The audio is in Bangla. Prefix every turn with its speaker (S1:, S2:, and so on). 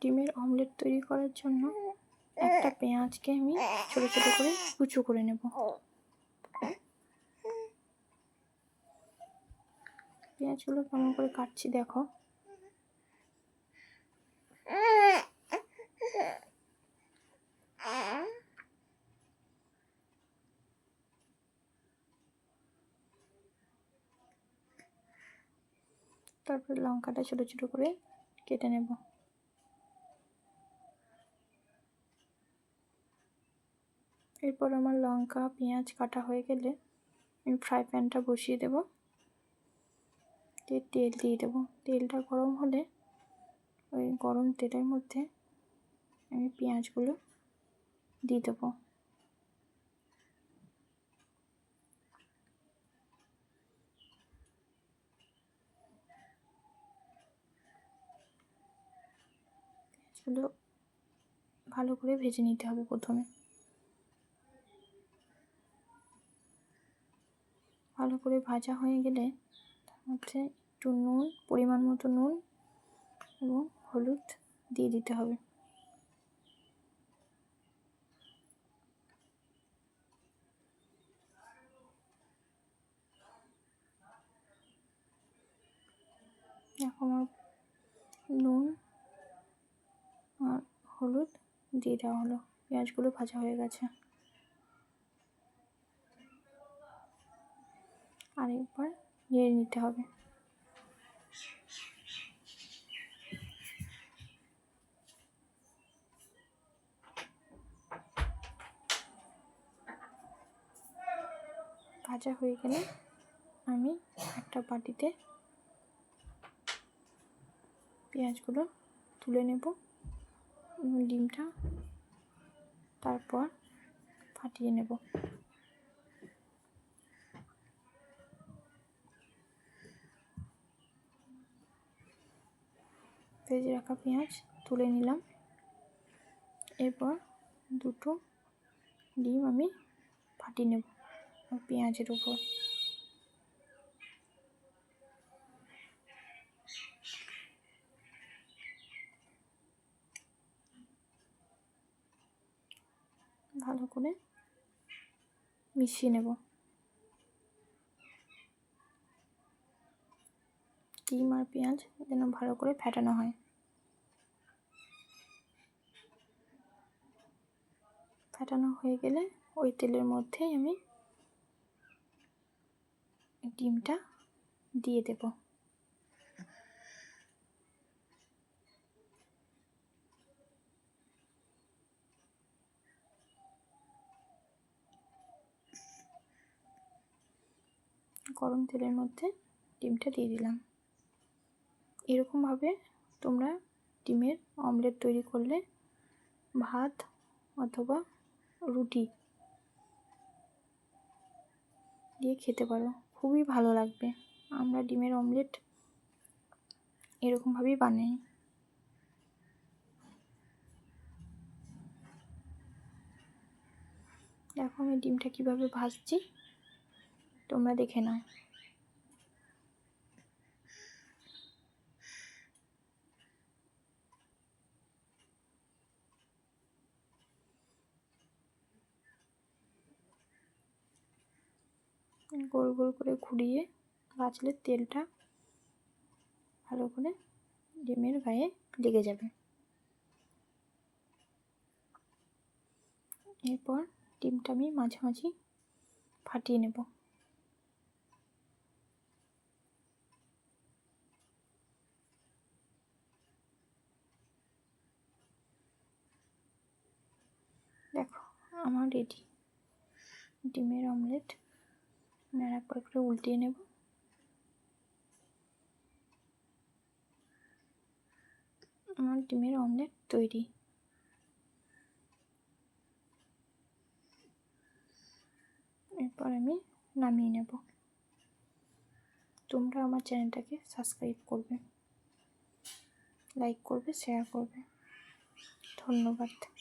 S1: ডিমের অমলেট তৈরি করার জন্য একটা পেঁয়াজকে আমি ছোটো ছোটো করে কুচো করে নেব। পেঁয়াজগুলো কেমন করে কাটছি দেখো। তারপরে লঙ্কাটা ছোটো ছোটো করে কেটে নেব। এরপর আমার লঙ্কা, পেঁয়াজ কাটা হয়ে গেলে আমি ফ্রাই প্যানটা বসিয়ে দেব। দিয়ে তেল দিয়ে দেবো। তেলটা গরম হলে ওই গরম তেলের মধ্যে আমি পেঁয়াজগুলো দিয়ে দেবো। পেঁয়াজগুলো ভালো করে ভেজে নিতে হবে প্রথমে। ভালো করে ভাজা হয়ে গেলে তার মধ্যে একটু নুন, পরিমাণ মতো নুন এবং হলুদ দিয়ে দিতে হবে। এখন আমার নুন আর হলুদ দিয়ে দেওয়া হলো। পেঁয়াজগুলো ভাজা হয়ে গেছে। আরেকবার নেড়ে নিতে হবে। ভাজা হয়ে গেলে আমি একটা বাটিতে পেঁয়াজগুলো তুলে নেব, ডিমটা, তারপর ফাটিয়ে নেব। ভেজে রাখা পেঁয়াজ তুলে নিলাম। এরপর দুটো ডিম আমি ফাটিয়ে নেব পেঁয়াজের উপর ভালো করে মিশিয়ে নেব। ডিম আর পেঁয়াজ যেন ভালো করে ফেটানো হয়। ফেটানো হয়ে গেলে ওই তেলের মধ্যেই আমি ডিমটা দিয়ে দেবো। গরম তেলের মধ্যে ডিমটা দিয়ে দিলাম। এরকমভাবে তোমরা ডিমের অমলেট তৈরি করলে ভাত অথবা রুটি দিয়ে খেতে পারো। খুবই ভালো লাগবে। আমরা ডিমের অমলেট এরকমভাবেই বানাই। দেখো আমি ডিমটা কীভাবে ভাজছি। তোমরা দেখে নাও। গোল গোল করে ঘুরিয়ে ভাজলে তেলটা ভালো করে ডিমের গায়ে লেগে যাবে। এরপর ডিমটা আমি মাঝামাঝি ফাটিয়ে নেব। দেখো, আমার রেডি। ডিমের অমলেট আর একবার করে উল্টিয়ে নেব। আমার ডিমের অমলেট তৈরি। এরপর আমি নামিয়ে নেব। তোমরা আমার চ্যানেলটাকে সাবস্ক্রাইব করবে, লাইক করবে, শেয়ার করবে। ধন্যবাদ।